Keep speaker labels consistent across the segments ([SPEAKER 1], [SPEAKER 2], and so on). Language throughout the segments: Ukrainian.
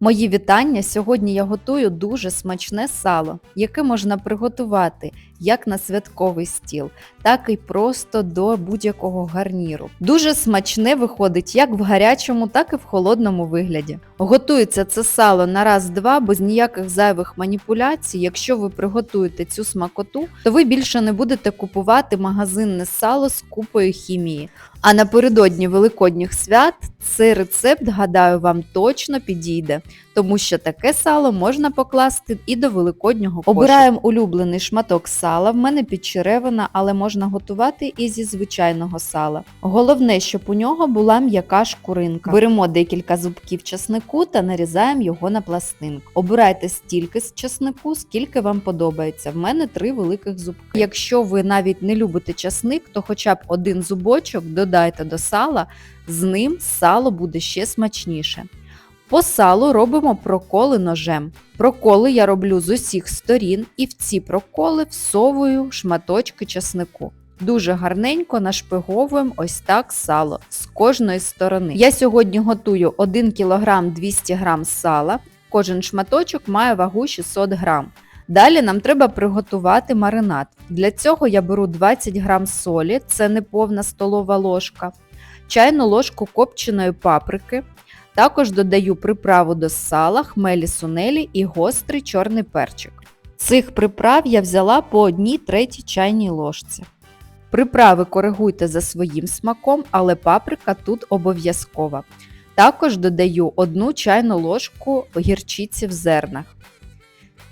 [SPEAKER 1] Мої вітання. Сьогодні я готую дуже смачне сало, яке можна приготувати як на святковий стіл, так і просто до будь-якого гарніру. Дуже смачне виходить як в гарячому, так і в холодному вигляді. Готується це сало на раз-два без ніяких зайвих маніпуляцій. Якщо ви приготуєте цю смакоту, то ви більше не будете купувати магазинне сало з купою хімії. А напередодні великодніх свят цей рецепт, гадаю, вам точно підійде, тому що таке сало можна покласти і до великоднього кошика. Обираємо улюблений шматок сала. В мене підчеревина, але можна готувати і зі звичайного сала. Головне, щоб у нього була м'яка шкуринка. Беремо декілька зубків часнику та нарізаємо його на пластинку. Обирайте стільки з часнику, скільки вам подобається. В мене три великих зубки. Якщо ви навіть не любите часник, то хоча б один зубочок додайте до сала, з ним сало буде ще смачніше. По салу робимо проколи ножем. Проколи я роблю з усіх сторін і в ці проколи всовую шматочки часнику. Дуже гарненько нашпиговуємо ось так сало з кожної сторони. Я сьогодні готую 1 кг 200 г сала. Кожен шматочок має вагу 600 г. Далі нам треба приготувати маринад. Для цього я беру 20 г солі, це не повна столова ложка, чайну ложку копченої паприки. Також додаю приправу до сала, хмелі сунелі і гострий чорний перчик. Цих приправ я взяла по одній третій чайній ложці. Приправи коригуйте за своїм смаком, але паприка тут обов'язкова. Також додаю 1 чайну ложку гірчиці в зернах.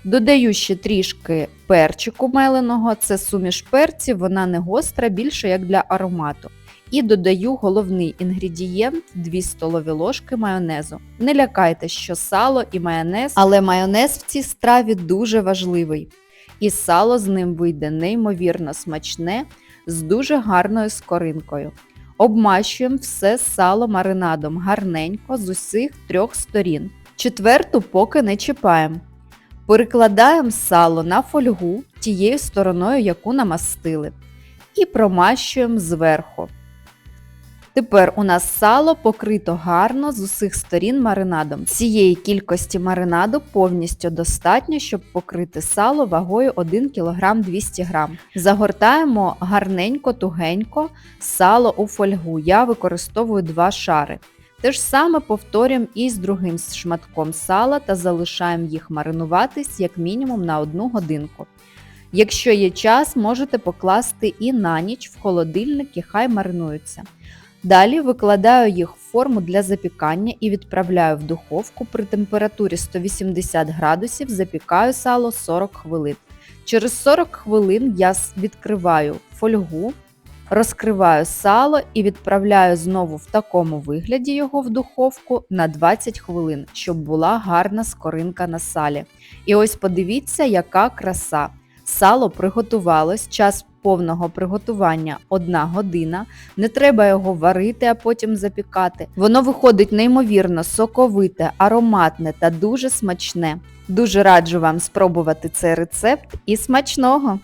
[SPEAKER 1] Додаю ще трішки перчику меленого, це суміш перців, вона не гостра, більше як для аромату. І додаю головний інгредієнт 2 столові ложки майонезу. Не лякайте, що сало і майонез, але майонез в цій страві дуже важливий. І сало з ним вийде неймовірно смачне, з дуже гарною скоринкою. Обмащуємо все сало маринадом гарненько з усіх трьох сторін. Четверту поки не чіпаємо. Перекладаємо сало на фольгу тією стороною, яку намастили, і промащуємо зверху. Тепер у нас сало покрито гарно з усіх сторін маринадом. Цієї кількості маринаду повністю достатньо, щоб покрити сало вагою 1 кг 200 г. Загортаємо гарненько, тугенько сало у фольгу. Я використовую два шари. Те ж саме повторюємо і з другим шматком сала та залишаємо їх маринуватись як мінімум на 1 годинку. Якщо є час, можете покласти і на ніч в холодильник і хай маринуються. Далі викладаю їх в форму для запікання і відправляю в духовку при температурі 180 градусів, запікаю сало 40 хвилин. Через 40 хвилин я відкриваю фольгу, розкриваю сало і відправляю знову в такому вигляді його в духовку на 20 хвилин, щоб була гарна скоринка на салі. І ось подивіться, яка краса. Сало приготувалось, час повного приготування 1 година. Не треба його варити, а потім запікати. Воно виходить неймовірно соковите, ароматне та дуже смачне. Дуже раджу вам спробувати цей рецепт і смачного!